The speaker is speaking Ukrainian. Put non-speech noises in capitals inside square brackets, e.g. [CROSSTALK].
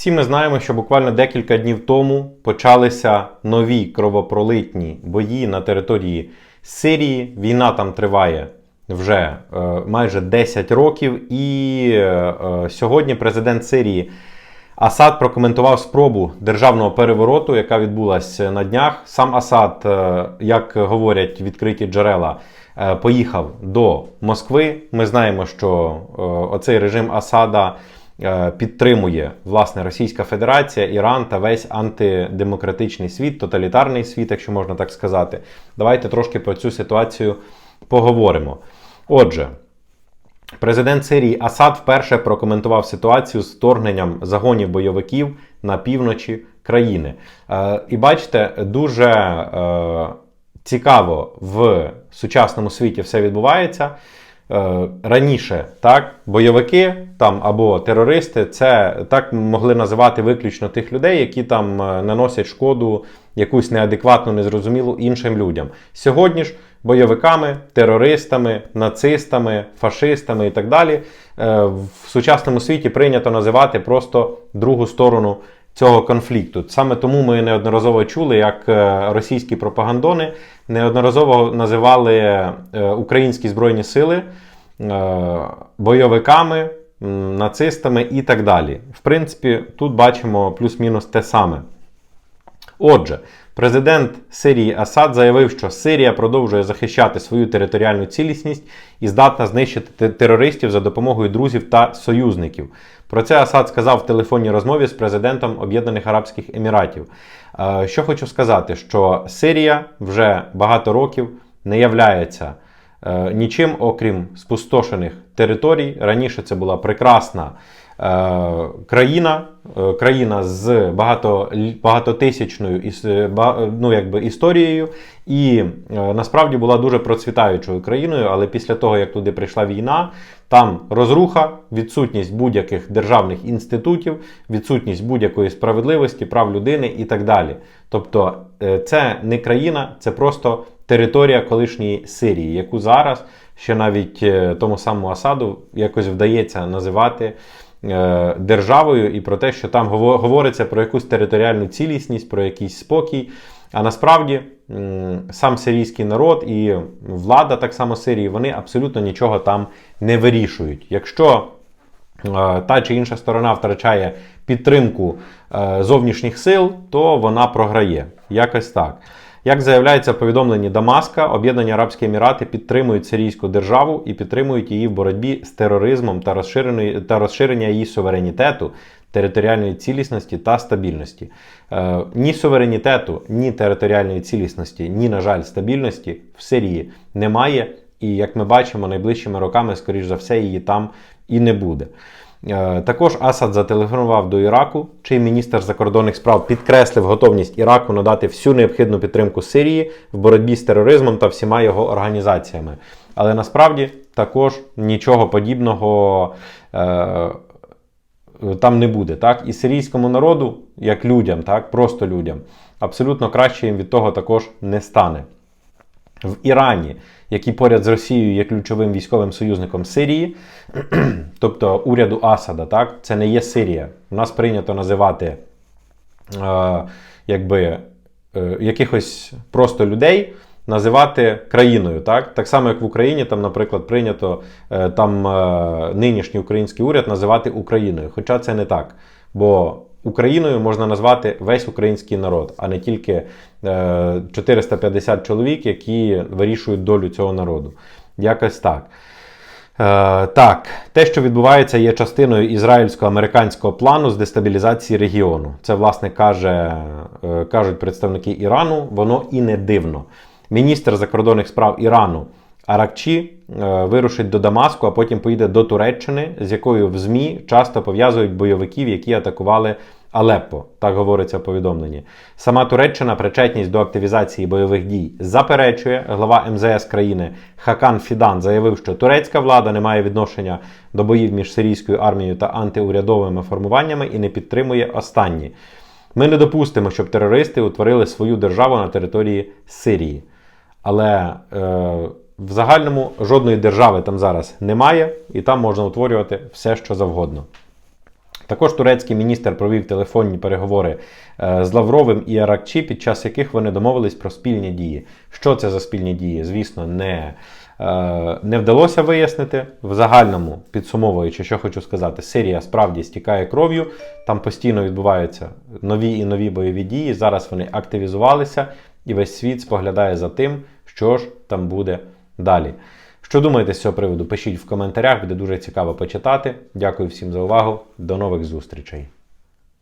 Всі ми знаємо, що буквально декілька днів тому почалися нові кровопролитні бої на території Сирії. Війна там триває вже е, майже 10 років, і е, е, сьогодні президент Сирії Асад прокоментував спробу державного перевороту, яка відбулася на днях. Сам Асад, е, як говорять відкриті джерела, е, поїхав до Москви. Ми знаємо, що е, оцей режим Асада підтримує власне Російська Федерація, Іран та весь антидемократичний світ, тоталітарний світ, якщо можна так сказати. Давайте трошки про цю ситуацію поговоримо. Отже. Президент Сирії Асад вперше прокоментував ситуацію з вторгненням загонів бойовиків на півночі країни. Е, і бачите, дуже е, цікаво в сучасному світі все відбувається. Е, раніше так, бойовики там або терористи це так могли називати виключно тих людей, які там е, наносять шкоду якусь неадекватну, незрозумілу іншим людям. Сьогодні ж бойовиками, терористами, нацистами, фашистами і так далі е, в сучасному світі прийнято називати просто другу сторону цього конфлікту. Саме тому ми неодноразово чули, як е, російські пропагандони неодноразово називали е, українські збройні сили е, бойовиками, нацистами і так далі. В принципі, тут бачимо плюс-мінус те саме. Отже, президент Сирії Асад заявив, що Сирія продовжує захищати свою територіальну цілісність і здатна знищити терористів за допомогою друзів та союзників. Про це Асад сказав в телефонній розмові з президентом Об'єднаних Арабських Еміратів. Е, Що хочу сказати, що Сирія вже багато років не являється е, нічим, окрім спустошених територій. Раніше це була прекрасна країна, е, країна з багато, багатотисячною е, ну, якби, історією, і е, насправді була дуже процвітаючою країною, але після того, як туди прийшла війна, там розруха, відсутність будь-яких державних інститутів, відсутність будь-якої справедливості, прав людини і так далі. Тобто, е, це не країна, це просто територія колишньої Сирії, яку зараз ще навіть е, тому самому Асаду якось вдається називати е, державою і про те, що там гово- говориться про якусь територіальну цілісність, про якийсь спокій. А насправді сам сирійський народ і влада так само Сирії, вони абсолютно нічого там не вирішують. Якщо е, та чи інша сторона втрачає підтримку е, зовнішніх сил, то вона програє. Якось так. Як заявляється в повідомленні Дамаска, Об'єднані Арабські Емірати підтримують сирійську державу і підтримують її в боротьбі з тероризмом та розширеної- та розширення її суверенітету, територіальної цілісності та стабільності. Е, ні суверенітету, ні територіальної цілісності, ні, на жаль, стабільності в Сирії немає. І як ми бачимо, найближчими роками, скоріш за все, її там і не буде. Е, Також Асад зателефонував до Іраку, чий міністр закордонних справ підкреслив готовність Іраку надати всю необхідну підтримку Сирії в боротьбі з тероризмом та всіма його організаціями. Але насправді також нічого подібного е, там не буде. Так? І сирійському народу, як людям, так, просто людям, абсолютно краще їм від того також не стане. В Ірані, який поряд з Росією є ключовим військовим союзником Сирії, [CLEARS THROAT] тобто уряду Асада, так, це не є Сирія. У нас прийнято називати е, якби, е, якихось просто людей. Називати країною, так так само, як в Україні, там, наприклад, прийнято е, там е, нинішній український уряд називати Україною. Хоча це не так. Бо Україною можна назвати весь український народ, а не тільки е, 450 чоловік, які вирішують долю цього народу. Якось так. Е, так, те, що відбувається, є частиною ізраїльсько-американського плану з дестабілізації регіону. Це, власне, каже, е, кажуть представники Ірану, воно і не дивно. Міністр закордонних справ Ірану Аракчі е, вирушить до Дамаску, а потім поїде до Туреччини, з якою в ЗМІ часто пов'язують бойовиків, які атакували Алеппо. Так говориться в повідомленні. Сама Туреччина причетність до активізації бойових дій заперечує. Глава МЗС країни Хакан Фідан заявив, що турецька влада не має відношення до боїв між сирійською армією та антиурядовими формуваннями і не підтримує останні. Ми не допустимо, щоб терористи утворили свою державу на території Сирії. Але е, в загальному жодної держави там зараз немає, і там можна утворювати все, що завгодно. Також турецький міністр провів телефонні переговори е, з Лавровим і Аракчі, під час яких вони домовились про спільні дії. Що це за спільні дії? Звісно, не, е, не вдалося вияснити. В загальному, підсумовуючи, що хочу сказати, Сирія справді стікає кров'ю, там постійно відбуваються нові і нові бойові дії. Зараз вони активізувалися, і весь світ споглядає за тим, що ж там буде далі. Що думаєте з цього приводу? Пишіть в коментарях, буде дуже цікаво почитати. Дякую всім за увагу. До нових зустрічей.